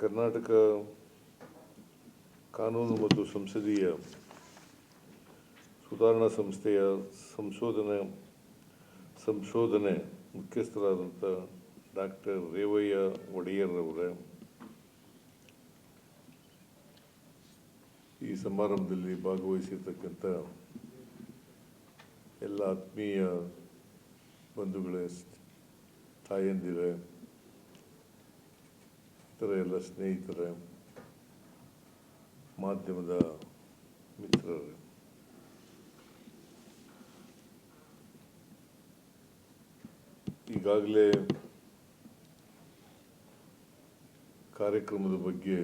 ಕರ್ನಾಟಕ ಕಾನೂನು ಮತ್ತು ಸಂಸದೀಯ ಸುಧಾರಣಾ ಸಂಸ್ಥೆಯ ಸಂಶೋಧನೆ ಸಂಶೋಧನೆ ಮುಖ್ಯಸ್ಥರಾದಂಥ ಡಾಕ್ಟರ್ ರೇವಯ್ಯ ಒಡೆಯರ್ ಅವರೇ, ಈ ಸಮಾರಂಭದಲ್ಲಿ ಭಾಗವಹಿಸಿರ್ತಕ್ಕಂಥ ಎಲ್ಲ ಆತ್ಮೀಯ ಬಂಧುಗಳೇ, ತಾಯಂದಿರೇ ಇತರ ಎಲ್ಲ ಸ್ನೇಹಿತರೆ ಮಾಧ್ಯಮದ ಮಿತ್ರರು. ಈಗಾಗಲೇ ಕಾರ್ಯಕ್ರಮದ ಬಗ್ಗೆ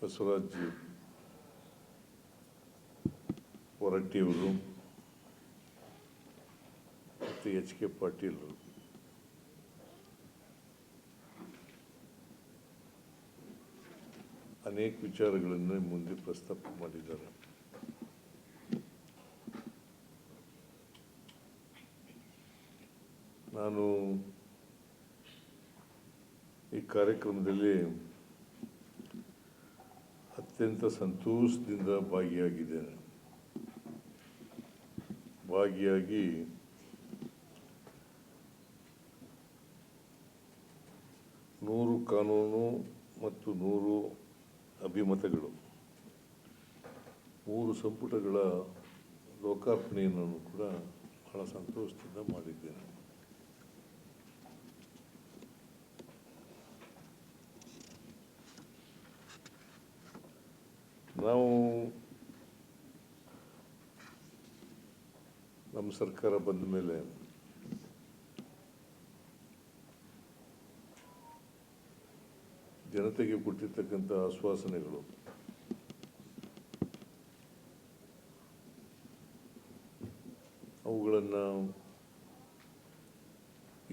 ಬಸವರಾಜ್ ಹೊರಟ್ಟಿಯವರು ಮತ್ತು ಎಚ್ ಕೆ ಪಾಟೀಲ್ ಅನೇಕ ವಿಚಾರಗಳನ್ನು ಮುಂದೆ ಪ್ರಸ್ತಾಪ ಮಾಡಿದ್ದಾರೆ. ನಾನು ಈ ಕಾರ್ಯಕ್ರಮದಲ್ಲಿ ಅತ್ಯಂತ ಸಂತೋಷದಿಂದ ಭಾಗಿಯಾಗಿದ್ದೇನೆ. ಭಾಗಿಯಾಗಿ ನೂರು ಕಾನೂನು ಮತ್ತು ನೂರು ಅಭಿಮತಗಳು. ಮೂರು ಸಂಪುಟಗಳ ಲೋಕಾರ್ಪಣೆಯನ್ನು ಕೂಡ ಬಹಳ ಸಂತೋಷದಿಂದ ಮಾಡಿದ್ದೇನೆ. ನಾವು ನಮ್ಮ ಸರ್ಕಾರ ಬಂದ ಮೇಲೆ ಜನತೆಗೆ ಕೊಟ್ಟಿರ್ತಕ್ಕಂಥ ಆಶ್ವಾಸನೆಗಳು. ಅವುಗಳನ್ನು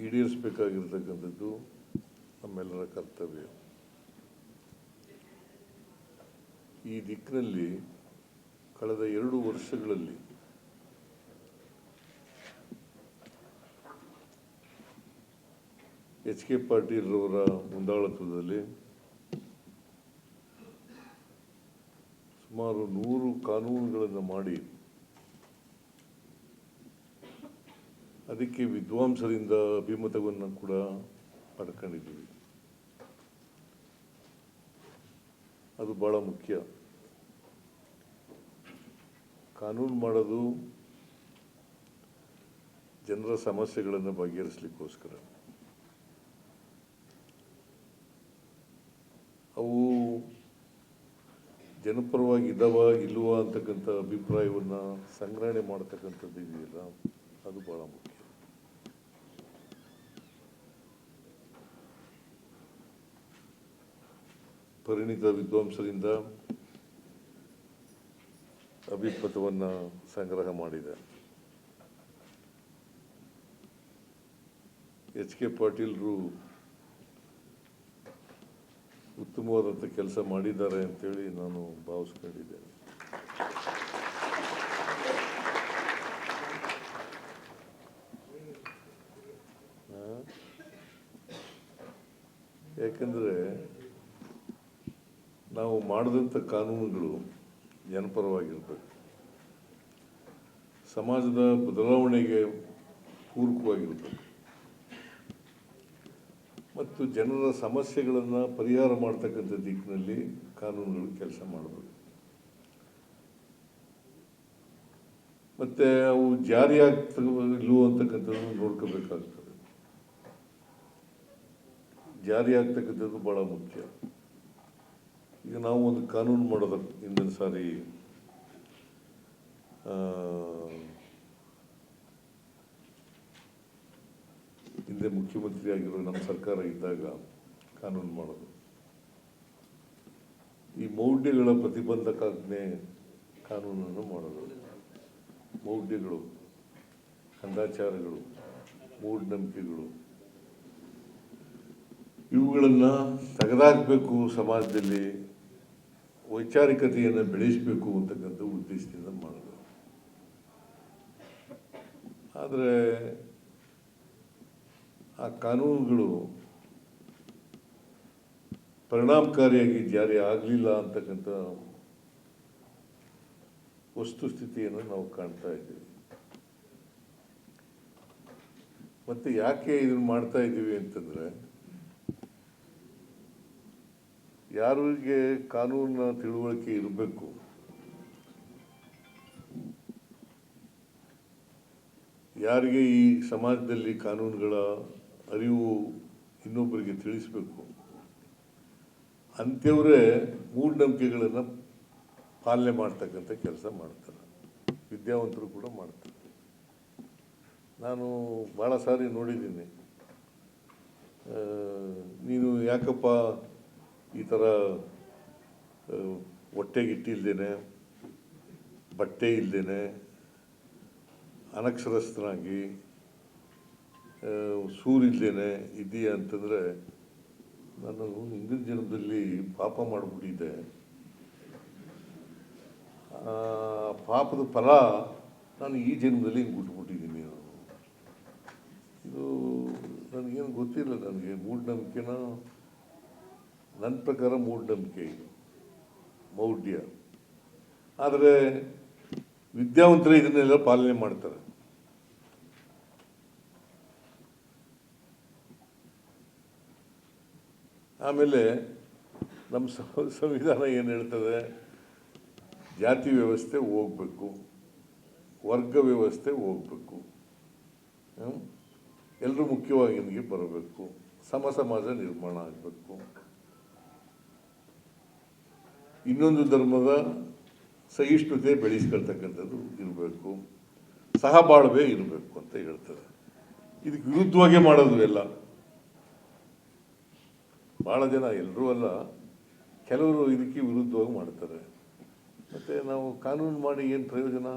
ಈಡೇರಿಸಬೇಕಾಗಿರ್ತಕ್ಕಂಥದ್ದು ನಮ್ಮೆಲ್ಲರ ಕರ್ತವ್ಯ. ಈ ದಿಕ್ಕಿನಲ್ಲಿ ಕಳೆದ ಎರಡು ವರ್ಷಗಳಲ್ಲಿ ಎಚ್ ಕೆ ಪಾಟೀಲ್ರವರ ಮುಂದಾಳತ್ವದಲ್ಲಿ ಸುಮಾರು ನೂರು ಕಾನೂನುಗಳನ್ನು ಮಾಡಿ ಅದಕ್ಕೆ ವಿದ್ವಾಂಸರಿಂದ ಅಭಿಮತವನ್ನು ಕೂಡ ಪಡ್ಕೊಂಡಿದ್ದೀವಿ. ಅದು ಭಾಳ ಮುಖ್ಯ. ಕಾನೂನು ಮಾಡೋದು ಜನರ ಸಮಸ್ಯೆಗಳನ್ನು ಬಗೆಹರಿಸಲಿಕ್ಕೋಸ್ಕರ. ಅವು ಜನಪರವಾಗಿ ಇದ್ದಾವ ಇಲ್ಲವಾ ಅಂತಕ್ಕಂಥ ಅಭಿಪ್ರಾಯವನ್ನು ಸಂಗ್ರಹಣೆ ಮಾಡ್ತಕ್ಕಂಥದ್ದು ಇದೆಯಲ್ಲ, ಅದು ಭಾಳ ಮುಖ್ಯ. ಪರಿಣಿತ ವಿದ್ವಾಂಸರಿಂದ ಅಭಿಪಥವನ್ನು ಸಂಗ್ರಹ ಮಾಡಿದೆ. ಎಚ್ ಕೆ ಪಾಟೀಲ್ರು ಉತ್ತಮವಾದಂಥ ಕೆಲಸ ಮಾಡಿದ್ದಾರೆ ಅಂತೇಳಿ ನಾನು ಭಾವಿಸ್ಕೊಂಡಿದ್ದೇನೆ? ಯಾಕಂದರೆ ನಾವು ಮಾಡಿದಂಥ ಕಾನೂನುಗಳು ಜನಪರವಾಗಿರ್ಬೇಕು. ಸಮಾಜದ ಬದಲಾವಣೆಗೆ ಪೂರಕವಾಗಿರ್ಬೇಕು. ಮತ್ತು ಜನರ ಸಮಸ್ಯೆಗಳನ್ನು ಪರಿಹಾರ ಮಾಡ್ತಕ್ಕಂಥ ದಿಕ್ಕಿನಲ್ಲಿ ಕಾನೂನುಗಳು ಕೆಲಸ ಮಾಡಬೇಕು. ಮತ್ತು ಅವು ಜಾರಿ ಆಗ್ತವೋ ಇಲ್ವೋ ಅಂತಕ್ಕಂಥದ್ದು ನೋಡ್ಕೋಬೇಕಾಗ್ತದೆ. ಜಾರಿ ಆಗ್ತಕ್ಕಂಥದ್ದು ಭಾಳ ಮುಖ್ಯ. ಈಗ ನಾವು ಒಂದು ಕಾನೂನು ಮಾಡೋದಕ್ಕೆ ಹಿಂದಿನ ಸಾರಿ ಹಿಂದೆ ಮುಖ್ಯಮಂತ್ರಿ ಆಗಿರೋ ನಮ್ಮ ಸರ್ಕಾರ ಇದ್ದಾಗ ಕಾನೂನು ಮಾಡೋದು. ಈ ಮೌಢ್ಯಗಳ ಪ್ರತಿಬಂಧಕಾಜ್ಞೆ ಕಾನೂನನ್ನು ಮಾಡೋದು. ಮೌಢ್ಯಗಳು ಕಂದಾಚಾರಗಳು ಮೂಢನಂಬಿಕೆಗಳು. ಇವುಗಳನ್ನು ತೆಗೆದಾಕಬೇಕು ಸಮಾಜದಲ್ಲಿ, ವೈಚಾರಿಕತೆಯನ್ನು ಬೆಳೆಸಬೇಕು ಅಂತಕ್ಕಂಥ ಉದ್ದೇಶದಿಂದ ಮಾಡೋದು. ಆದರೆ ಆ ಕಾನೂನುಗಳು ಪರಿಣಾಮಕಾರಿಯಾಗಿ ಜಾರಿ ಆಗಲಿಲ್ಲ ಅಂತಕ್ಕಂಥ ವಸ್ತುಸ್ಥಿತಿಯನ್ನು ನಾವು ಕಾಣ್ತಾ ಇದ್ದೀವಿ. ಮತ್ತೆ ಯಾಕೆ ಇದನ್ನು ಮಾಡ್ತಾ ಇದ್ದೀವಿ ಅಂತಂದರೆ, ಯಾರಿಗೆ ಕಾನೂನಿನ ತಿಳುವಳಿಕೆ ಇರಬೇಕು, ಯಾರಿಗೆ ಈ ಸಮಾಜದಲ್ಲಿ ಕಾನೂನುಗಳ ಅರಿವು ಇನ್ನೊಬ್ಬರಿಗೆ ತಿಳಿಸಬೇಕು. ಅಂಥವರೇ ಮೂಢನಂಬಿಕೆಗಳನ್ನು ಪಾಲನೆ ಮಾಡ್ತಕ್ಕಂಥ ಕೆಲಸ ಮಾಡ್ತಾರೆ. ವಿದ್ಯಾವಂತರು ಕೂಡ ಮಾಡ್ತಾರೆ. ನಾನು ಭಾಳ ಸಾರಿ ನೋಡಿದ್ದೀನಿ. ನೀನು ಯಾಕಪ್ಪ ಈ ಥರ ಹೊಟ್ಟೆಗಿಟ್ಟಿಲ್ದೇನೆ ಬಟ್ಟೆ ಇಲ್ದೇನೆ, ಅನಕ್ಷರಸ್ಥನಾಗಿ ಆ, ಸೂರಿಲ್ದೇನೆ ಇದೆಯಾ ಅಂತಂದರೆ ನಾನು ಹಿಂದಿನ ಜನ್ಮದಲ್ಲಿ ಪಾಪ ಮಾಡಿಬಿಟ್ಟಿದ್ದೆ. ಪಾಪದ ಫಲ ನಾನು ಈ ಜನ್ಮದಲ್ಲಿ ಹಿಂಗೆ ಬಿಟ್ಬಿಟ್ಟಿದ್ದೀನಿ ನಾನು. ಇದು ನನಗೇನು ಗೊತ್ತಿಲ್ಲ ನನಗೆ ಮೂಢನಂಬಿಕೆನ? ನನ್ನ ಪ್ರಕಾರ ಮೂಢನಂಬಿಕೆ ಇದು ಮೌಢ್ಯ. ಆದರೆ ವಿದ್ಯಾವಂತರು ಇದನ್ನೆಲ್ಲ ಪಾಲನೆ ಮಾಡ್ತಾರೆ. ಆಮೇಲೆ ನಮ್ಮ ಸಂವಿಧಾನ ಏನು ಹೇಳ್ತದೆ? ಜಾತಿ ವ್ಯವಸ್ಥೆ ಹೋಗ್ಬೇಕು. ವರ್ಗ ವ್ಯವಸ್ಥೆ ಹೋಗ್ಬೇಕು. ಎಲ್ಲರೂ ಮುಖ್ಯವಾಗಿ ನಿಮಗೆ ಬರಬೇಕು. ಸಮ ಸಮಾಜ ನಿರ್ಮಾಣ ಆಗಬೇಕು. ಇನ್ನೊಂದು ಧರ್ಮದ ಸಹಿಷ್ಣುತೆ ಬೆಳೆಸ್ಕೊಳ್ತಕ್ಕಂಥದ್ದು ಇರಬೇಕು. ಸಹಬಾಳ್ವೆ ಇರಬೇಕು ಅಂತ ಹೇಳ್ತಾರೆ. ಇದಕ್ಕೆ ವಿರುದ್ಧವಾಗೇ ಮಾಡೋದು ಎಲ್ಲ. ಭಾಳ ಜನ ಎಲ್ಲರೂ ಅಲ್ಲ, ಕೆಲವರು ಇದಕ್ಕೆ ವಿರುದ್ಧವಾಗಿ ಮಾಡ್ತಾರೆ. ಮತ್ತು ನಾವು ಕಾನೂನು ಮಾಡಿ ಏನು ಪ್ರಯೋಜನ?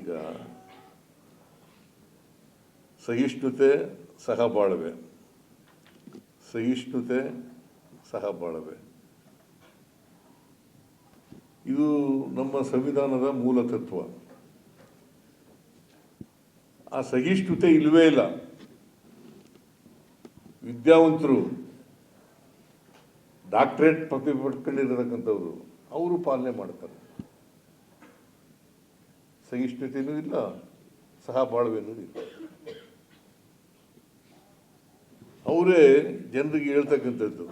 ಈಗ ಸಹಿಷ್ಣುತೆ ಸಹಬಾಳ್ವೆ ಸಹಿಷ್ಣುತೆ ಸಹಬಾಳ್ವೆ ಇದು ನಮ್ಮ ಸಂವಿಧಾನದ ಮೂಲ ತತ್ವ. ಆ ಸಹಿಷ್ಣುತೆ ಇಲ್ಲವೇ ಇಲ್ಲ. ವಿದ್ಯಾವಂತರು ಡಾಕ್ಟ್ರೇಟ್ ಪ್ರತಿಭೆ ಪಡ್ಕೊಂಡಿರತಕ್ಕಂಥವ್ರು, ಅವರು ಪಾಲನೆ ಮಾಡ್ತಾರೆ. ಸಹಿಷ್ಣುತೆಯೂ ಇಲ್ಲ ಸಹ ಬಾಳ್ವೆನೂ ಇಲ್ಲ. ಅವರೇ ಜನರಿಗೆ ಹೇಳ್ತಕ್ಕಂಥದ್ದು,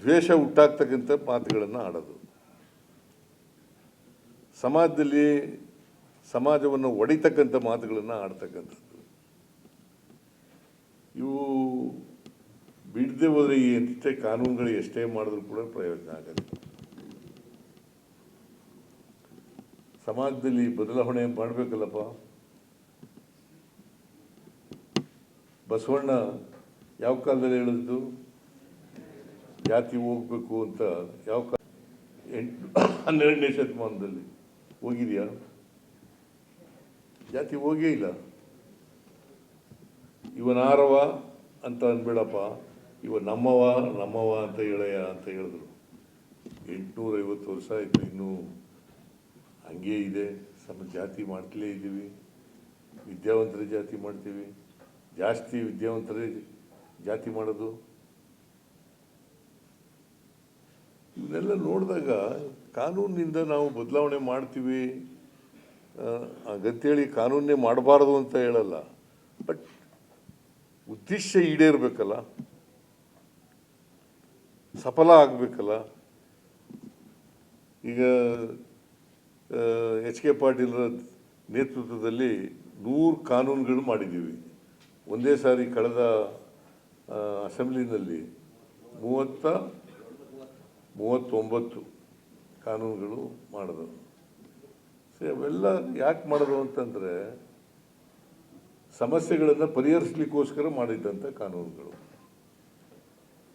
ದ್ವೇಷ ಹುಟ್ಟಾಗ್ತಕ್ಕಂಥ ಮಾತುಗಳನ್ನು ಆಡೋದು. ಸಮಾಜದಲ್ಲಿ ಸಮಾಜವನ್ನು ಒಡಿತಕ್ಕಂಥ ಮಾತುಗಳನ್ನು ಆಡ್ತಕ್ಕಂಥದ್ದು. ಇವು ಬಿಡದೆ ಹೋದರೆ ಎಷ್ಟೇ ಕಾನೂನುಗಳು ಎಷ್ಟೇ ಮಾಡಿದ್ರು ಕೂಡ ಪ್ರಯೋಜನ ಆಗಲ್ಲ. ಸಮಾಜದಲ್ಲಿ ಬದಲಾವಣೆ ಮಾಡಬೇಕಲ್ಲಪ್ಪ. ಬಸವಣ್ಣ ಯಾವ ಕಾಲದಲ್ಲಿ ಹೇಳಿದ್ದು? ಜಾತಿ ಹೋಗ್ಬೇಕು ಅಂತ ಯಾವ ಕಾಲ? ಎಂಟು, ಹನ್ನೆರಡನೇ ಶತಮಾನದಲ್ಲಿ. ಹೋಗಿದೆಯಾ? ಜಾತಿ ಹೋಗೇ ಇಲ್ಲ. ಇವನಾರವ ಅಂತ ಅನ್ಬೇಡಪ್ಪ ಇವ ನಮ್ಮವ ನಮ್ಮವ ಅಂತ ಹೇಳಯ್ಯ ಅಂತ ಹೇಳಿದ್ರು. ಎಂಟುನೂರ ಐವತ್ತು ವರ್ಷ ಆಯಿತು, ಇನ್ನೂ ಹಂಗೇ ಇದೆ. ಸಮ ಜಾತಿ ಮಾಡ್ತಲೇ ಇದ್ದೀವಿ. ವಿದ್ಯಾವಂತರ ಜಾತಿ ಮಾಡ್ತೀವಿ. ಜಾಸ್ತಿ ವಿದ್ಯಾವಂತರೇ ಜಾತಿ ಮಾಡೋದು. ಇವನ್ನೆಲ್ಲ ನೋಡಿದಾಗ ಕಾನೂನಿನಿಂದ ನಾವು ಬದಲಾವಣೆ ಮಾಡ್ತೀವಿ. ಆ, ಹಾಗಂತೇಳಿ ಕಾನೂನೇ ಮಾಡಬಾರ್ದು ಅಂತ ಹೇಳಲ್ಲ. ಬಟ್ ಉದ್ದೇಶ ಈಡೇರಬೇಕಲ್ಲ. ಸಫಲ ಆಗಬೇಕಲ್ಲ. ಈಗ ಎಚ್ ಕೆ ಪಾಟೀಲರ ನೇತೃತ್ವದಲ್ಲಿ ನೂರು ಕಾನೂನುಗಳು ಮಾಡಿದ್ದೀವಿ. ಒಂದೇ ಸಾರಿ ಕಳೆದ ಅಸೆಂಬ್ಲಿನಲ್ಲಿ ಮೂವತ್ತ ಮೂವತ್ತೊಂಬತ್ತು ಕಾನೂನುಗಳು ಮಾಡಿದ್ರು ಸರಿ ಅವೆಲ್ಲ ಯಾಕೆ ಮಾಡೋದು ಅಂತಂದರೆ ಸಮಸ್ಯೆಗಳನ್ನು ಪರಿಹರಿಸಲಿಕ್ಕೋಸ್ಕರ ಮಾಡಿದ್ದಂಥ ಕಾನೂನುಗಳು.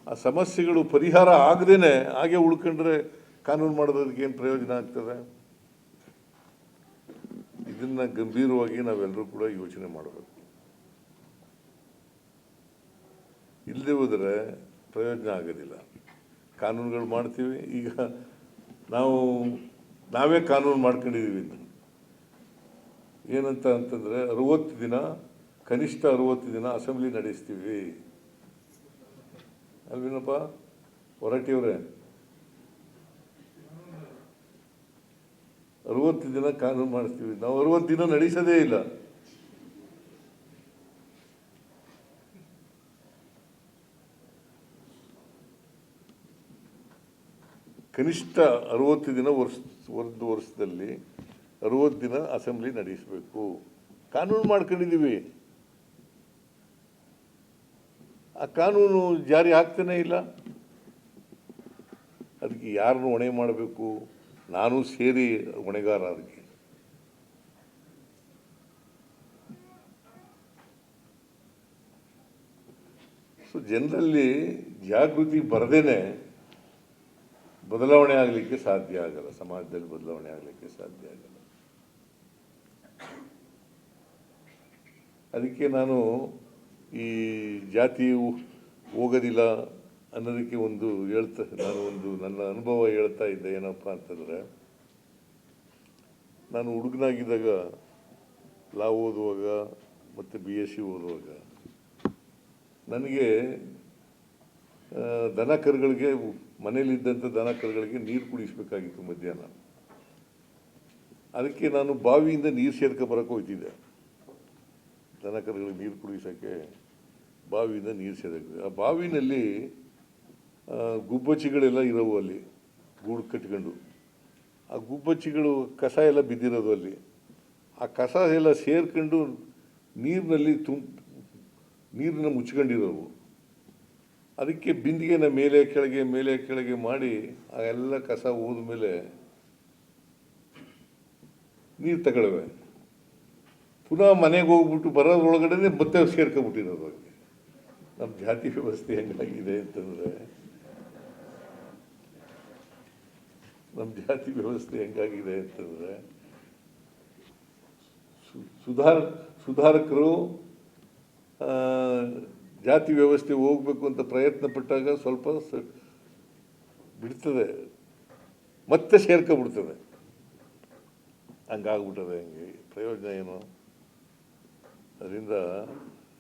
ಆ ಸಮಸ್ಯೆಗಳು ಪರಿಹಾರ ಆಗದೇನೆ ಹಾಗೆ ಉಳ್ಕೊಂಡ್ರೆ ಕಾನೂನು ಮಾಡೋದಕ್ಕೆ ಏನು ಪ್ರಯೋಜನ ಆಗ್ತದೆ? ಇದನ್ನು ಗಂಭೀರವಾಗಿ ನಾವೆಲ್ಲರೂ ಕೂಡ ಯೋಚನೆ ಮಾಡಬೇಕು. ಇಲ್ಲದೆ ಹೋದರೆ ಪ್ರಯೋಜನ ಆಗೋದಿಲ್ಲ. ಕಾನೂನುಗಳು ಮಾಡ್ತೀವಿ. ಈಗ ನಾವು ನಾವೇ ಕಾನೂನು ಮಾಡ್ಕೊಂಡಿದ್ದೀವಿ ಏನಂತ ಅಂತಂದರೆ ಅರುವತ್ತು ದಿನ, ಕನಿಷ್ಠ ಅರುವತ್ತು ದಿನ ಅಸೆಂಬ್ಲಿ ನಡೆಸ್ತೀವಿ. ಅಲ್ವೇನಪ್ಪ? ಹೊರಟಿಯವ್ರೆ. ಅರುವತ್ತು ದಿನ ಕಾನೂನು ಮಾಡಿಸ್ತೀವಿ. ನಾವು ಅರುವತ್ತು ದಿನ ನಡೆಸೋದೇ ಇಲ್ಲ. ಕನಿಷ್ಠ ಅರುವತ್ತು ದಿನ ವರ್ಷ, ಒಂದು ವರ್ಷದಲ್ಲಿ ಅರುವತ್ತು ದಿನ ಅಸೆಂಬ್ಲಿ ನಡೆಸಬೇಕು. ಕಾನೂನು ಮಾಡ್ಕೊಂಡಿದ್ದೀವಿ. ಆ ಕಾನೂನು ಜಾರಿ ಆಗ್ತಾನೇ ಇಲ್ಲ. ಅದಕ್ಕೆ ಯಾರನ್ನು ಹೊಣೆ ಮಾಡಬೇಕು? ನಾನು ಸೇರಿ ಹೊಣೆಗಾರ ಅದಕ್ಕೆ ಸೊ, ಜನರಲ್ಲಿ ಜಾಗೃತಿ ಬರದೇನೆ ಬದಲಾವಣೆ ಆಗಲಿಕ್ಕೆ ಸಾಧ್ಯ ಆಗಲ್ಲ. ಸಮಾಜದಲ್ಲಿ ಬದಲಾವಣೆ ಆಗಲಿಕ್ಕೆ ಸಾಧ್ಯ ಆಗಲ್ಲ. ಅದಕ್ಕೆ ನಾನು ಈ ಜಾತಿ ಹೋಗೋದಿಲ್ಲ ಅನ್ನೋದಕ್ಕೆ ಒಂದು ಹೇಳ್ತಾ, ನಾನು ಒಂದು ನನ್ನ ಅನುಭವ ಹೇಳ್ತಾ ಇದ್ದೆ. ಏನಪ್ಪ ಅಂತಂದರೆ, ನಾನು ಹುಡುಗನಾಗಿದ್ದಾಗ ಲಾ ಓದುವಾಗ ಮತ್ತು ಬಿ ಎಸ್ ಸಿ ಓದುವಾಗ ನನಗೆ ದನ ಕರುಗಳಿಗೆ ಮನೇಲಿದ್ದಂಥ ದನ ಕರುಗಳಿಗೆ ನೀರು ಕುಡಿಸ್ಬೇಕಾಗಿತ್ತು ಮಧ್ಯಾಹ್ನ. ಅದಕ್ಕೆ ನಾನು ಬಾವಿಯಿಂದ ನೀರು ಸೇರ್ಕೊ ಬರೋಕೆ ಹೋಗ್ತಿದ್ದೆ ದನ ಕರುಗಳಿಗೆ ನೀರು ಕುಡಿಸೋಕ್ಕೆ ಬಾವಿಯಿಂದ ನೀರು ಸೇರಕ್ಕೆ ಆ ಬಾವಿನಲ್ಲಿ ಗುಬ್ಬಚ್ಚಿಗಳೆಲ್ಲ ಇರೋವು ಅಲ್ಲಿ, ಗೂಡು ಕಟ್ಕೊಂಡು. ಆ ಗುಬ್ಬಚ್ಚಿಗಳು ಕಸ ಎಲ್ಲ ಬಿದ್ದಿರೋದು ಅಲ್ಲಿ. ಆ ಕಸ ಎಲ್ಲ ಸೇರ್ಕೊಂಡು ನೀರಿನಲ್ಲಿ ತುಂಬ ನೀರನ್ನ ಮುಚ್ಕೊಂಡಿರೋವು. ಅದಕ್ಕೆ ಬಿಂದಿಗೆನ ಮೇಲೆ ಕೆಳಗೆ ಮೇಲೆ ಕೆಳಗೆ ಮಾಡಿ ಆ ಎಲ್ಲ ಕಸ ಹೋದ್ಮೇಲೆ ನೀರು ತಗೊಳ್ಳುವೆ. ಪುನಃ ಮನೆಗೆ ಹೋಗ್ಬಿಟ್ಟು ಬರೋದ್ರೊಳಗಡೆ ಮತ್ತೆ ಸೇರ್ಕೊಬಿಟ್ಟಿರೋದು ನಮ್ಮ ಜಾತಿ ವ್ಯವಸ್ಥೆ ಹೆಂಗಾಗಿದೆ ಅಂತಂದರೆ. ನಮ್ಮ ಜಾತಿ ವ್ಯವಸ್ಥೆ ಹೆಂಗಾಗಿದೆ ಅಂತಂದರೆ. ಸುಧಾರ, ಸುಧಾರಕರು ಜಾತಿ ವ್ಯವಸ್ಥೆ ಹೋಗಬೇಕು ಅಂತ ಪ್ರಯತ್ನ ಪಟ್ಟಾಗ ಸ್ವಲ್ಪ ಬಿಡ್ತದೆ. ಮತ್ತೆ ಸೇರ್ಕೊಬಿಡ್ತದೆ ಹಂಗಾಗ್ಬಿಟ್ಟದೆ ಹಂಗೆ. ಪ್ರಯೋಜನ ಏನು? ಅದರಿಂದ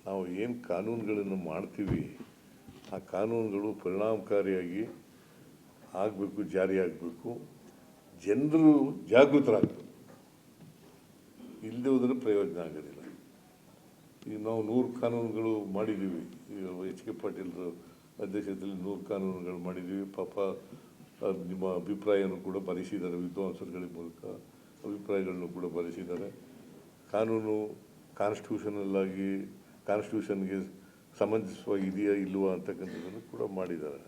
ನಾವು ಏನು ಕಾನೂನುಗಳನ್ನು ಮಾಡ್ತೀವಿ, ಆ ಕಾನೂನುಗಳು ಪರಿಣಾಮಕಾರಿಯಾಗಿ ಆಗಬೇಕು ಜಾರಿಯಾಗಬೇಕು ಜನರು ಜಾಗೃತರಾಗಬೇಕು. ಇಲ್ಲದೆ ಹೋದ್ರೆ ಪ್ರಯೋಜನ ಆಗೋದಿಲ್ಲ. ಈಗ ನಾವು ನೂರು ಕಾನೂನುಗಳು ಮಾಡಿದ್ದೀವಿ. ಈಗ ಎಚ್ ಕೆ ಪಾಟೀಲ್ರ ಅಧ್ಯಕ್ಷತೆಯಲ್ಲಿ ನೂರು ಕಾನೂನುಗಳು ಮಾಡಿದ್ದೀವಿ. ಪಾಪ ನಿಮ್ಮ ಅಭಿಪ್ರಾಯವನ್ನು ಕೂಡ ಬರೆಸಿದ್ದಾರೆ. ವಿದ್ವಾಂಸರುಗಳ ಮೂಲಕ ಅಭಿಪ್ರಾಯಗಳನ್ನು ಕೂಡ ಬರೆಸಿದ್ದಾರೆ. ಕಾನೂನು ಕಾನ್ಸ್ಟಿಟ್ಯೂಷನಲ್ಲಾಗಿ, ಕಾನ್ಸ್ಟಿಟ್ಯೂಷನ್ಗೆ ಸಮಂಜಸವಾಗಿದೆಯಾ ಇಲ್ಲವಾ ಅಂತಕ್ಕಂಥದ್ದನ್ನು ಕೂಡ ಮಾಡಿದ್ದಾರೆ.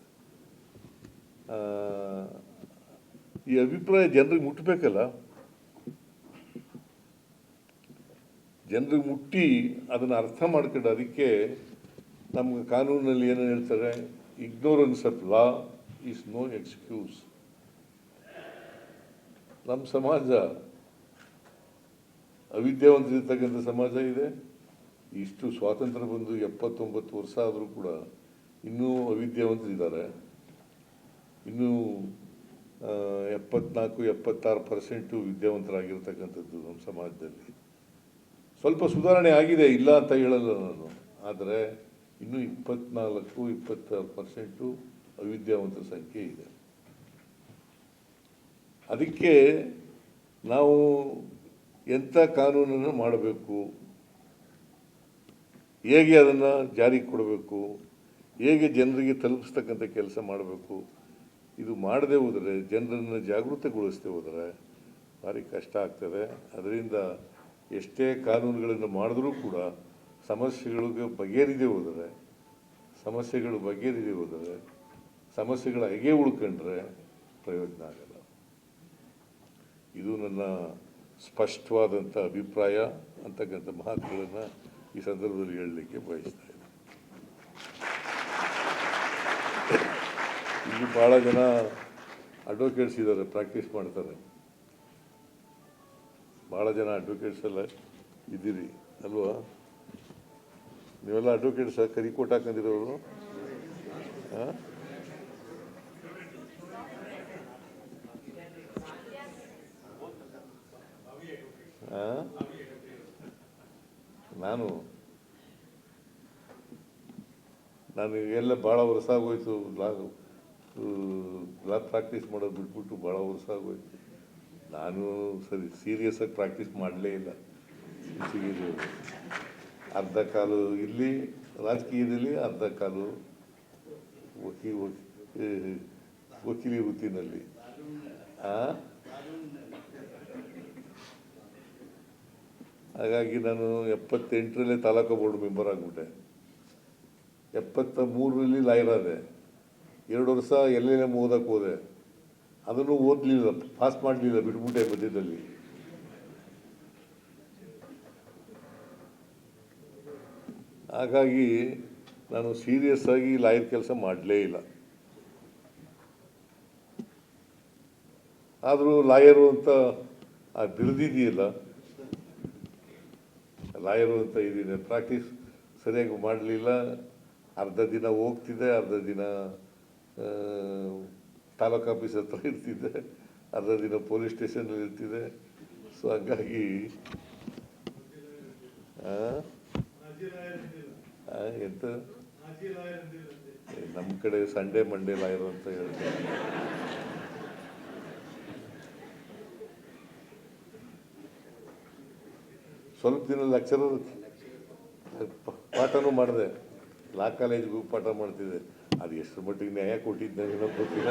ಈ ಅಭಿಪ್ರಾಯ ಜನರಿಗೆ ಮುಟ್ಟಬೇಕಲ್ಲ ಜನರಿಗೆ ಮುಟ್ಟಿ ಅದನ್ನು ಅರ್ಥ ಮಾಡ್ಕೊಂಡು ಅದಕ್ಕೆ ನಮ್ಗೆ ಕಾನೂನಲ್ಲಿ ಏನು ಹೇಳ್ತಾರೆ ignorance of law is no excuse ನಮ್ಮ ಸಮಾಜ ಅವಿದ್ಯಾವಂತರಿರ್ತಕ್ಕಂಥ ಸಮಾಜ ಇದೆ. ಇಷ್ಟು ಸ್ವಾತಂತ್ರ್ಯ ಬಂದು ಎಪ್ಪತ್ತೊಂಬತ್ತು ವರ್ಷ ಆದರೂ ಕೂಡ ಇನ್ನೂ ಅವಿದ್ಯಾವಂತರಿದ್ದಾರೆ. ಇನ್ನೂ ಎಪ್ಪತ್ನಾಲ್ಕು, ಎಪ್ಪತ್ತಾರು ಪರ್ಸೆಂಟು ವಿದ್ಯಾವಂತರಾಗಿರ್ತಕ್ಕಂಥದ್ದು ನಮ್ಮ ಸಮಾಜದಲ್ಲಿ. ಸ್ವಲ್ಪ ಸುಧಾರಣೆ ಆಗಿದೆ, ಇಲ್ಲ ಅಂತ ಹೇಳಲ್ಲ ನಾನು. ಆದರೆ ಇನ್ನೂ ಇಪ್ಪತ್ನಾಲ್ಕು, ಇಪ್ಪತ್ತಾರು ಪರ್ಸೆಂಟು ಅವಿದ್ಯಾವಂತರ ಸಂಖ್ಯೆ ಇದೆ. ಅದಕ್ಕೆ ನಾವು ಎಂಥ ಕಾನೂನನ್ನು ಮಾಡಬೇಕು? ಹೇಗೆ ಅದನ್ನು ಜಾರಿಗೆ ಕೊಡಬೇಕು? ಹೇಗೆ ಜನರಿಗೆ ತಲುಪಿಸ್ತಕ್ಕಂಥ ಕೆಲಸ ಮಾಡಬೇಕು? ಇದು ಮಾಡದೆ ಹೋದರೆ, ಜನರನ್ನು ಜಾಗೃತಗೊಳಿಸದೆ ಹೋದರೆ ಭಾರಿ ಕಷ್ಟ ಆಗ್ತದೆ. ಅದರಿಂದ ಎಷ್ಟೇ ಕಾನೂನುಗಳನ್ನು ಮಾಡಿದ್ರೂ ಕೂಡ ಸಮಸ್ಯೆಗಳಿಗೆ ಬಗೆಹರಿದೆ ಹೋದರೆ, ಸಮಸ್ಯೆಗಳು ಬಗೆಹರಿದೆ ಹೋದರೆ, ಸಮಸ್ಯೆಗಳ ಹೇಗೆ ಉಳ್ಕೊಂಡ್ರೆ ಪ್ರಯೋಜನ ಆಗಲ್ಲ. ಇದು ನನ್ನ ಸ್ಪಷ್ಟವಾದಂಥ ಅಭಿಪ್ರಾಯ ಅಂತಕ್ಕಂಥ ಮಾತುಗಳನ್ನು ಈ ಸಂದರ್ಭದಲ್ಲಿ ಹೇಳಲಿಕ್ಕೆ ಬಯಸ್ತಾ ಇದ್ದೀನಿ. ಇಲ್ಲಿ ಭಾಳ ಜನ ಅಡ್ವೊಕೇಟ್ಸ್ ಇದ್ದಾರೆ ಪ್ರಾಕ್ಟೀಸ್ ಮಾಡ್ತಾರೆ. ಭಾಳ ಜನ ಅಡ್ವೊಕೇಟ್ಸ್ ಎಲ್ಲ ಇದ್ದೀರಿ, ಅಲ್ವಾ? ನೀವೆಲ್ಲ ಅಡ್ವೊಕೇಟ್ಸ್ ಕರಿ ಕೋಟ್ ಹಾಕೊಂಡಿರೋರು? ಹಾಂ ನಾನು ನಾನು ಎಲ್ಲ ಭಾಳ ವರ್ಷ ಆಗೋಯ್ತು ಲಾ ಲಾ ಪ್ರಾಕ್ಟೀಸ್ ಮಾಡೋದು ಬಿಟ್ಬಿಟ್ಟು ಭಾಳ ವರ್ಷ ಆಗೋಯ್ತು. ನಾನು ಸರಿ ಸೀರಿಯಸ್ ಆಗಿ ಪ್ರಾಕ್ಟೀಸ್ ಮಾಡಲೇ ಇಲ್ಲ. ಇದು ಅರ್ಧ ಕಾಲು ಇಲ್ಲಿ, ರಾಜಕೀಯದಲ್ಲಿ ಅರ್ಧ ಕಾಲು ವಕೀ ವಕೀಲಿ ವೃತ್ತಿನಲ್ಲಿ ಹಾಗಾಗಿ ನಾನು ಎಪ್ಪತ್ತೆಂಟರಲ್ಲೇ ತಾಲೂಕು ಬೋರ್ಡ್ ಮೆಂಬರ್ ಆಗಿಬಿಟ್ಟೆ. ಎಪ್ಪತ್ತ ಮೂರರಲ್ಲಿ ಲಾಯರ್ ಆದೆ. ಎರಡು ವರ್ಷ ಎಲ್ಲೆಲ್ಲ ಓದಕ್ಕೆ ಹೋದೆ. ಅದನ್ನು ಓದಲಿಲ್ಲ ಪಾಸ್ ಮಾಡಲಿಲ್ಲ, ಬಿಟ್ಬಿಟ್ಟೆ ಮಧ್ಯದಲ್ಲಿ. ಹಾಗಾಗಿ ನಾನು ಸೀರಿಯಸ್ ಆಗಿ ಲಾಯರ್ ಕೆಲಸ ಮಾಡಲೇ ಇಲ್ಲ. ಆದರೂ ಲಾಯರು ಅಂತ ಆ ಬಿರುದಿದೆಯಲ್ಲ ಲಾಯರು ಅಂತ ಇದ್ದೀನಿ. ಪ್ರಾಕ್ಟೀಸ್ ಸರಿಯಾಗಿ ಮಾಡಲಿಲ್ಲ. ಅರ್ಧ ದಿನ ಹೋಗ್ತಿದೆ, ಅರ್ಧ ದಿನ ತಾಲೂಕು ಆಫೀಸ್ ಹತ್ರ ಇರ್ತಿದ್ದೆ. ಅರ್ಧ ದಿನ ಪೊಲೀಸ್ ಸ್ಟೇಷನಲ್ಲಿ ಇರ್ತಿದ್ದೆ. ಸೊ ಹಂಗಾಗಿ ಎಂತ? ನಮ್ಮ ಕಡೆ ಸಂಡೇ ಮಂಡೇ ಲಾಯರ್ ಅಂತ ಹೇಳ್ತಾರೆ. ಸ್ವಲ್ಪ ದಿನ ಲೆಕ್ಚರರ್ ಪಾಠನೂ ಮಾಡಿದೆ. ಲಾ ಕಾಲೇಜ್ಗೂ ಪಾಠ ಮಾಡ್ತಿದ್ದೆ. ಅದು ಎಷ್ಟು ಮಟ್ಟಿಗೆ ನ್ಯಾಯ ಕೊಟ್ಟಿದ್ದೆ ಏನೋ ಗೊತ್ತಿಲ್ಲ.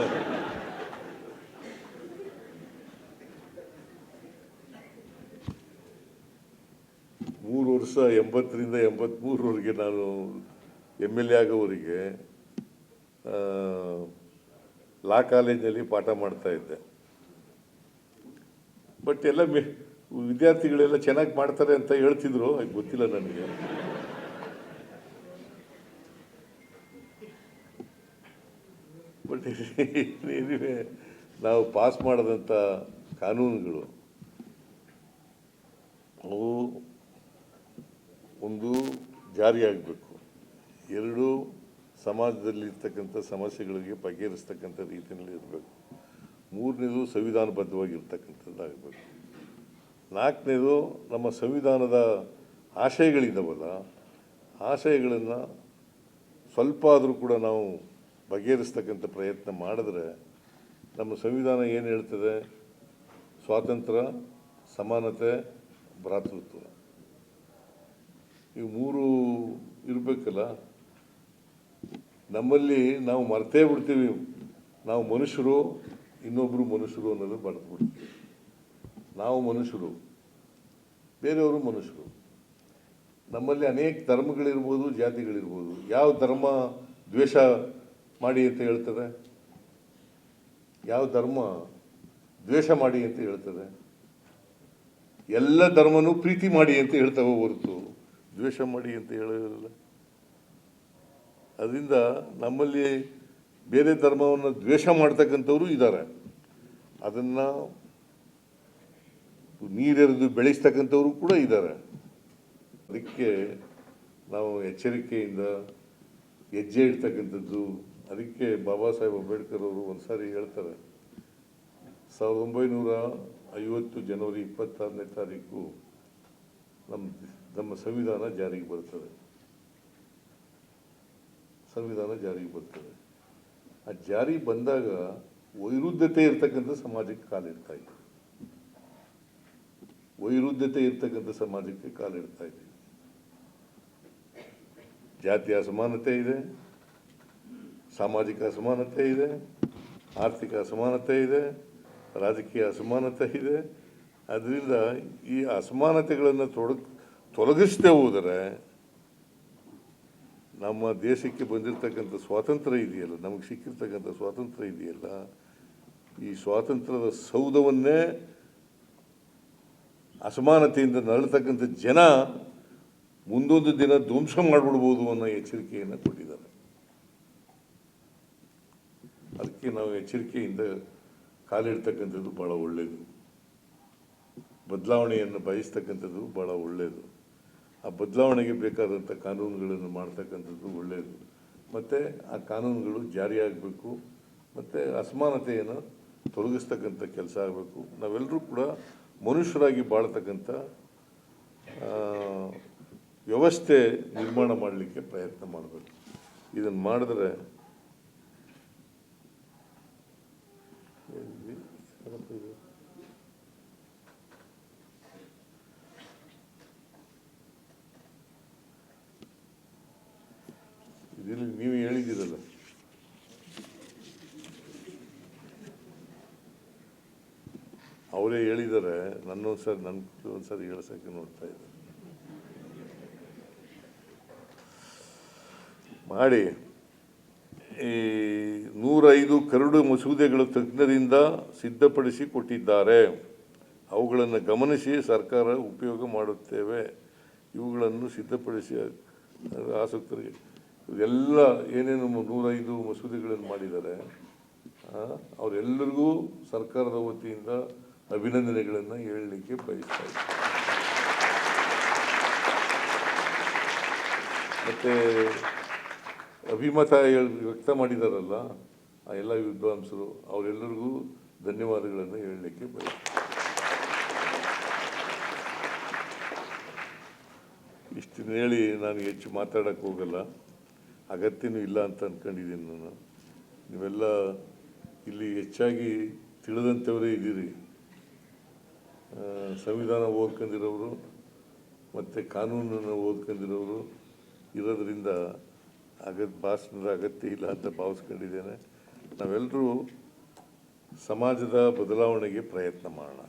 ಮೂರು ವರ್ಷ ಎಂಬತ್ತರಿಂದ ಎಂಬತ್ತ್ಮೂರವರೆಗೆ ನಾನು ಎಂ ಎಲ್ ಎ ಆಗೋವರಿಗೆ ಲಾ ಕಾಲೇಜಲ್ಲಿ ಪಾಠ ಮಾಡ್ತಾ ಇದ್ದೆ. ಬಟ್ ಎಲ್ಲ ವಿದ್ಯಾರ್ಥಿಗಳೆಲ್ಲ ಚೆನ್ನಾಗಿ ಮಾಡ್ತಾರೆ ಅಂತ ಹೇಳ್ತಿದ್ರು ಅದು ಗೊತ್ತಿಲ್ಲ ನನಗೆ. ಬಟ್ ಏನಿವೆ ನಾವು ಪಾಸ್ ಮಾಡಿದಂಥ ಕಾನೂನುಗಳು. ಅವು ಒಂದು ಜಾರಿಯಾಗಬೇಕು. ಎರಡು ಸಮಾಜದಲ್ಲಿರ್ತಕ್ಕಂಥ ಸಮಸ್ಯೆಗಳಿಗೆ ಬಗೆಹರಿಸ್ತಕ್ಕಂಥ ರೀತಿಯಲ್ಲಿ ಇರಬೇಕು. ಮೂರನೇದು ಸಂವಿಧಾನಬದ್ಧವಾಗಿರ್ತಕ್ಕಂಥದ್ದಾಗಬೇಕು. ನಾಲ್ಕನೇದು ನಮ್ಮ ಸಂವಿಧಾನದ ಆಶಯಗಳಿದ್ದಾವಲ್ಲ ಆಶಯಗಳನ್ನು ಸ್ವಲ್ಪ ಆದರೂ ಕೂಡ ನಾವು ಬಗೆಹರಿಸ್ತಕ್ಕಂಥ ಪ್ರಯತ್ನ ಮಾಡಿದ್ರೆ ನಮ್ಮ ಸಂವಿಧಾನ ಏನು ಹೇಳ್ತದೆ? ಸ್ವಾತಂತ್ರ್ಯ, ಸಮಾನತೆ, ಭ್ರಾತೃತ್ವ. ಈ ಮೂರು ಇರಬೇಕಲ್ಲ? ನಮ್ಮಲ್ಲಿ ನಾವು ಮರ್ತೇ ಬಿಡ್ತೀವಿ. ನಾವು ಮನುಷ್ಯರು ಇನ್ನೊಬ್ಬರು ಮನುಷ್ಯರು ಅನ್ನೋದು ಮರೆತು ಬಿಡ್ತೀವಿ. ನಾವು ಮನುಷ್ಯರು, ಬೇರೆಯವರು ಮನುಷ್ಯರು. ನಮ್ಮಲ್ಲಿ ಅನೇಕ ಧರ್ಮಗಳಿರ್ಬೋದು, ಜಾತಿಗಳಿರ್ಬೋದು. ಯಾವ ಧರ್ಮ ದ್ವೇಷ ಮಾಡಿ ಅಂತ ಹೇಳ್ತದೆ? ಯಾವ ಧರ್ಮ ದ್ವೇಷ ಮಾಡಿ ಅಂತ ಹೇಳ್ತದೆ? ಎಲ್ಲ ಧರ್ಮನೂ ಪ್ರೀತಿ ಮಾಡಿ ಅಂತ ಹೇಳ್ತವೆ ಹೊರತು. ದ್ವೇಷ ಮಾಡಿ ಅಂತ ಹೇಳೋದಿಲ್ಲ. ಅದರಿಂದ ನಮ್ಮಲ್ಲಿ ಬೇರೆ ಧರ್ಮವನ್ನು ದ್ವೇಷ ಮಾಡ್ತಕ್ಕಂಥವರು ಇದ್ದಾರೆ. ಅದನ್ನು ನೀರೆರೆದು ಬೆಳೆಸ್ತಕ್ಕಂಥವರು ಕೂಡ ಇದ್ದಾರೆ. ಅದಕ್ಕೆ ನಾವು ಎಚ್ಚರಿಕೆಯಿಂದ ಹೆಜ್ಜೆ ಇಡ್ತಕ್ಕಂಥದ್ದು ಅದಕ್ಕೆ ಬಾಬಾ ಸಾಹೇಬ್ ಅಂಬೇಡ್ಕರ್ ಅವರು ಒಂದ್ಸಾರಿ ಹೇಳ್ತಾರೆ, ಸಾವಿರದ ಒಂಬೈನೂರ ಐವತ್ತು ಜನವರಿ ಇಪ್ಪತ್ತಾರನೇ ತಾರೀಕು ನಮ್ಮ ನಮ್ಮ ಸಂವಿಧಾನ ಜಾರಿಗೆ ಬರ್ತದೆ. ಸಂವಿಧಾನ ಜಾರಿಗೆ ಬರ್ತದೆ. ಆ ಜಾರಿ ಬಂದಾಗ ವೈರುದ್ಧತೆ ಇರ್ತಕ್ಕಂಥ ಸಮಾಜಕ್ಕೆ ಕಾಲಿಡ್ತಾ ಇತ್ತು ವೈರುದ್ಧತೆ ಇರ್ತಕ್ಕಂಥ ಸಮಾಜಕ್ಕೆ ಕಾಲಿಡ್ತಾ ಇದೆ. ಜಾತಿ ಅಸಮಾನತೆ ಇದೆ. ಸಾಮಾಜಿಕ ಅಸಮಾನತೆ ಇದೆ, ಆರ್ಥಿಕ ಅಸಮಾನತೆ ಇದೆ, ರಾಜಕೀಯ ಅಸಮಾನತೆ ಇದೆ. ಅದರಿಂದ ಈ ಅಸಮಾನತೆಗಳನ್ನು ತೊಡಗ್ ತೊಲಗಿಸದೆ ಹೋದರೆ ನಮ್ಮ ದೇಶಕ್ಕೆ ಬಂದಿರತಕ್ಕಂಥ ಸ್ವಾತಂತ್ರ್ಯ ಇದೆಯಲ್ಲ, ನಮಗೆ ಸಿಕ್ಕಿರ್ತಕ್ಕಂಥ ಸ್ವಾತಂತ್ರ್ಯ ಇದೆಯಲ್ಲ, ಈ ಸ್ವಾತಂತ್ರ್ಯದ ಸೌಧವನ್ನೇ ಅಸಮಾನತೆಯಿಂದ ನರಳತಕ್ಕಂಥ ಜನ ಮುಂದೊಂದು ದಿನ ಧ್ವಂಸ ಮಾಡಿಬಿಡ್ಬೋದು ಅನ್ನೋ ಎಚ್ಚರಿಕೆಯನ್ನು ಕೊಟ್ಟಿದ್ದಾರೆ. ಅದಕ್ಕೆ ನಾವು ಎಚ್ಚರಿಕೆಯಿಂದ ಕಾಲಿಡ್ತಕ್ಕಂಥದ್ದು ಭಾಳ ಒಳ್ಳೆಯದು ಬದಲಾವಣೆಯನ್ನು ಬಯಸ್ತಕ್ಕಂಥದ್ದು ಭಾಳ ಒಳ್ಳೆಯದು ಆ ಬದಲಾವಣೆಗೆ ಬೇಕಾದಂಥ ಕಾನೂನುಗಳನ್ನು ಮಾಡ್ತಕ್ಕಂಥದ್ದು ಒಳ್ಳೆಯದು ಮತ್ತು ಆ ಕಾನೂನುಗಳು ಜಾರಿಯಾಗಬೇಕು. ಮತ್ತು ಅಸಮಾನತೆಯನ್ನು ತೊಲಗಿಸ್ತಕ್ಕಂಥ ಕೆಲಸ ಆಗಬೇಕು. ನಾವೆಲ್ಲರೂ ಕೂಡ ಮನುಷ್ಯರಾಗಿ ಬಾಳ್ತಕ್ಕಂಥ ವ್ಯವಸ್ಥೆ ನಿರ್ಮಾಣ ಮಾಡಲಿಕ್ಕೆ ಪ್ರಯತ್ನ ಮಾಡಬೇಕು. ಇದನ್ನು ಮಾಡಿದ್ರೆ ಎಲ್ಲಿ? ಯಾರಪ್ಪ ಇದು? ಇದರಲ್ಲಿ ನೀವು ಹೇಳಿದ್ದೀರಲ್ಲ. ಅವರೇ ಹೇಳಿದ್ದಾರೆ, ನನ್ನೊಂದ್ಸರಿ ನನ್ನ ಒಂದ್ಸರಿ ಹೇಳ್ಸಕ್ಕೆ ನೋಡ್ತಾ ಇದ್ದಾರೆ. ಮಾಡಿ, ಈ ನೂರೈದು ಕರಡು ಮಸೂದೆಗಳು ತಜ್ಞರಿಂದ ಸಿದ್ಧಪಡಿಸಿ ಕೊಟ್ಟಿದ್ದಾರೆ. ಅವುಗಳನ್ನು ಗಮನಿಸಿ ಸರ್ಕಾರ ಉಪಯೋಗ ಮಾಡುತ್ತೇವೆ. ಇವುಗಳನ್ನು ಸಿದ್ಧಪಡಿಸಿ, ಆಸಕ್ತರಿಗೆ ಎಲ್ಲ ಏನೇನು ನೂರೈದು ಮಸೂದೆಗಳನ್ನು ಮಾಡಿದ್ದಾರೆ ಅವರೆಲ್ಲರಿಗೂ ಸರ್ಕಾರದ ವತಿಯಿಂದ ಅಭಿನಂದನೆಗಳನ್ನು ಹೇಳಲಿಕ್ಕೆ ಬಯಸ್ತಾ ಮತ್ತು ಅಭಿಮತ ವ್ಯಕ್ತ ಮಾಡಿದಾರಲ್ಲ ಆ ಎಲ್ಲ ವಿದ್ವಾಂಸರು ಅವರೆಲ್ಲರಿಗೂ ಧನ್ಯವಾದಗಳನ್ನು ಹೇಳಲಿಕ್ಕೆ ಬಯಸ್ತಾರೆ ಇಷ್ಟನ್ನು ಹೇಳಿ ನಾನು ಹೆಚ್ಚು ಮಾತಾಡೋಕ್ಕೆ ಹೋಗಲ್ಲ ಅಗತ್ಯನೂ ಇಲ್ಲ ಅಂತ ಅಂದ್ಕೊಂಡಿದ್ದೀನಿ ನಾನು. ನೀವೆಲ್ಲ ಇಲ್ಲಿ ಹೆಚ್ಚಾಗಿ ತಿಳಿದಂಥವರೇ ಇದ್ದೀರಿ. ಸಂವಿಧಾನ ಓದ್ಕೊಂಡಿರೋರು ಮತ್ತು ಕಾನೂನನ್ನು ಓದ್ಕೊಂಡಿರೋರು ಇರೋದ್ರಿಂದ ಅಗತ್ಯ ಭಾಷಣದ ಅಗತ್ಯ ಇಲ್ಲ ಅಂತ ಭಾವಿಸ್ಕೊಂಡಿದ್ದೇನೆ. ನಾವೆಲ್ಲರೂ ಸಮಾಜದ ಬದಲಾವಣೆಗೆ ಪ್ರಯತ್ನ ಮಾಡೋಣ.